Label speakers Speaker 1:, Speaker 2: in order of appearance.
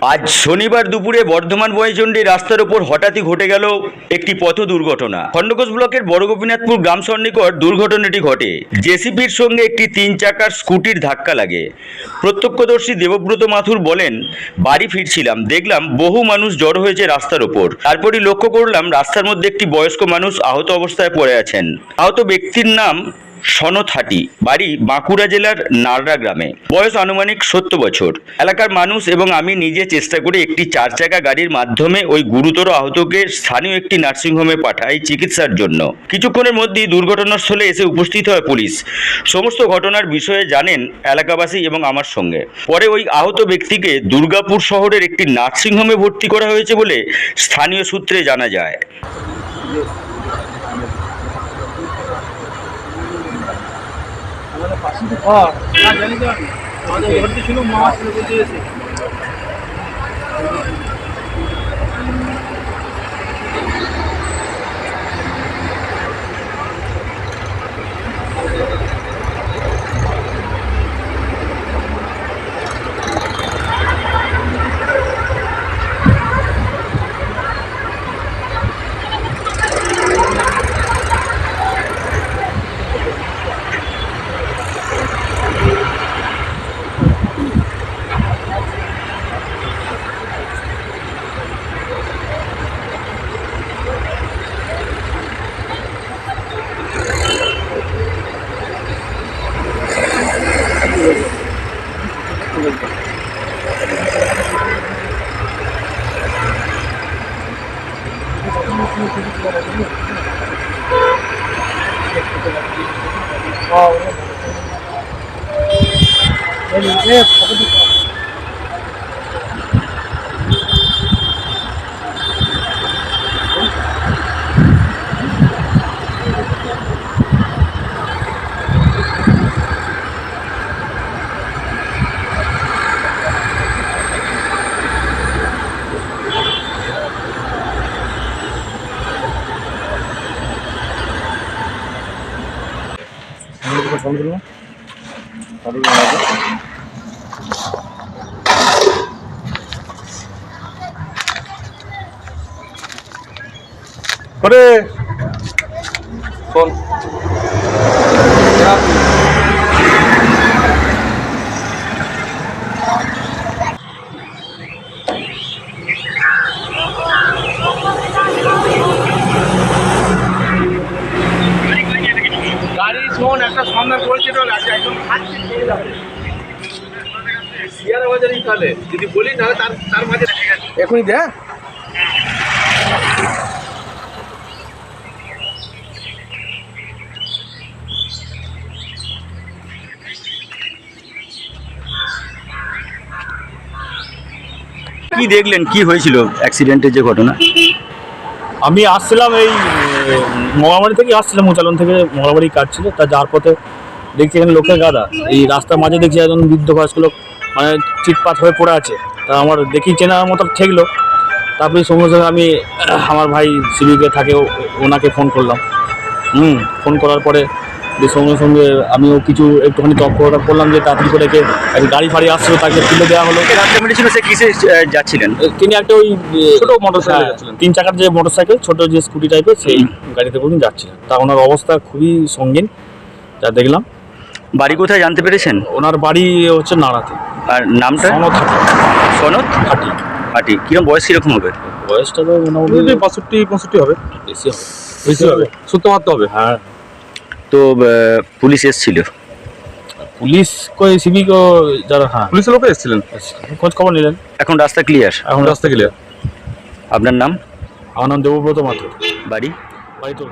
Speaker 1: আজ শনিবার দুপুরে বর্ধমান বয়চণ্ডী রাস্তার ওপর হঠাৎই ঘটে গেল একটি পথ দুর্ঘটনা। খণ্ডঘোষ ব্লকের বড়গোপীনাথপুর গ্রাম সন্নিকট দুর্ঘটনাটি ঘটে। জেসিপির সঙ্গে একটি তিন চাকার স্কুটির ধাক্কা লাগে। প্রত্যক্ষদর্শী দেবব্রত মাথুর বলেন, বাড়ি ফিরছিলাম, দেখলাম বহু মানুষ জড়ো হয়েছে রাস্তার ওপর। তারপরই লক্ষ্য করলাম রাস্তার মধ্যে একটি বয়স্ক মানুষ আহত অবস্থায় পড়ে আছেন। আহত ব্যক্তির নাম সনৎ হাটি, বাড়ি বাঁকুড়া জেলার নাররা গ্রামে। বয়স আনুমানিক সত্তর বছর। এলাকার মানুষ এবং আমি নিজে চেষ্টা করে একটি চার চাকা গাড়ির মাধ্যমে ওই গুরুতর আহতকে স্থানীয় একটি নার্সিংহোমে পাঠাই চিকিৎসার জন্য। কিছুক্ষণের মধ্যেই দুর্ঘটনাস্থলে এসে উপস্থিত হয় পুলিশ। সমস্ত ঘটনার বিষয়ে জানেন এলাকাবাসী এবং আমার সঙ্গে। পরে ওই আহত ব্যক্তিকে দুর্গাপুর শহরের একটি নার্সিংহোমে ভর্তি করা হয়েছে বলে স্থানীয় সূত্রে জানা যায়।
Speaker 2: হ্যাঁ। মাছ জানি তো আমি আমাদের ঘরতে ছিল মা ছিল বলতে এসে
Speaker 3: করে
Speaker 2: গাড়ি শোন একটা সন্ধান করেছে তো শিয়ারা বাজারেই তাহলে? যদি বলি না তার তার মাঝে এখনই দে হ্যাঁ?
Speaker 1: কি দেখলেন? কি হয়েছিল? অ্যাক্সিডেন্টের যে ঘটনা?
Speaker 3: আমি আসছিলাম এই মগাবাড়ি থেকে আসছিলাম মোচালন থেকে মগাবাড়ি কাটছিল, তা যার পথে দেখছি এখানে লোকের গাদা। এই রাস্তার মাঝে দেখছি একজন বৃদ্ধ বয়স্ক লোক মানে চিটপাট হয়ে পড়ে আছে। তা আমার দেখি চেনার মতো ঠেকলো। তারপরে সঙ্গে সঙ্গে আমি আমার ভাই সিভিকে থাকে ওনাকে ফোন করলাম। হুম ফোন করার পরে যে সঙ্গে সঙ্গে আমিও কিছু একটুখানি তৎপরতা করলাম যে তাড়াতাড়ি করে একে একটা গাড়ি ফাড়ি আসছিল তাকে তুলে দেওয়া হলো।
Speaker 1: রাস্তা মেরেছিল সে কিসে যাচ্ছিলেন?
Speaker 3: তিনি একটা ওই
Speaker 2: ছোট মোটরসাইকেলে
Speaker 3: হ্যাঁ,
Speaker 2: যাচ্ছিলেন।
Speaker 3: তিন চাকার যে মোটরসাইকেল ছোট যে স্কুটি টাইপের সেই গাড়িতে করে যাচ্ছিলেন। তা ওনার অবস্থা খুবই সঙ্গীন যা দেখলাম।
Speaker 1: বাড়ি কোথায় জানতে পেরেছেন?
Speaker 3: ওনার বাড়ি হচ্ছে নাড়াতে
Speaker 1: আর নামটা?
Speaker 3: সনদ হাটি।
Speaker 1: সনদ
Speaker 3: হাটি।
Speaker 1: হাটি। কীরকম বয়স কীরকম হবে?
Speaker 3: বয়সটা তো মোটামুটি
Speaker 2: বাষট্টি পঁয়ষট্টি হবে।
Speaker 3: বেশি হবে।
Speaker 2: বেশি হবে। মারতে হবে।
Speaker 3: হ্যাঁ।
Speaker 1: তো পুলিশ এসেছিল।
Speaker 3: পুলিশ কই সিভিক যারা হ্যাঁ।
Speaker 2: পুলিশের লোক এসেছিলেন?
Speaker 3: খোঁজ খবর নিলেন।
Speaker 1: এখন রাস্তা ক্লিয়ার
Speaker 3: এখন
Speaker 2: রাস্তা গেলে
Speaker 1: আপনার নাম?
Speaker 3: আমার নাম দেবব্রত মাত্র
Speaker 1: বাড়ি?
Speaker 3: বাড়ি তোর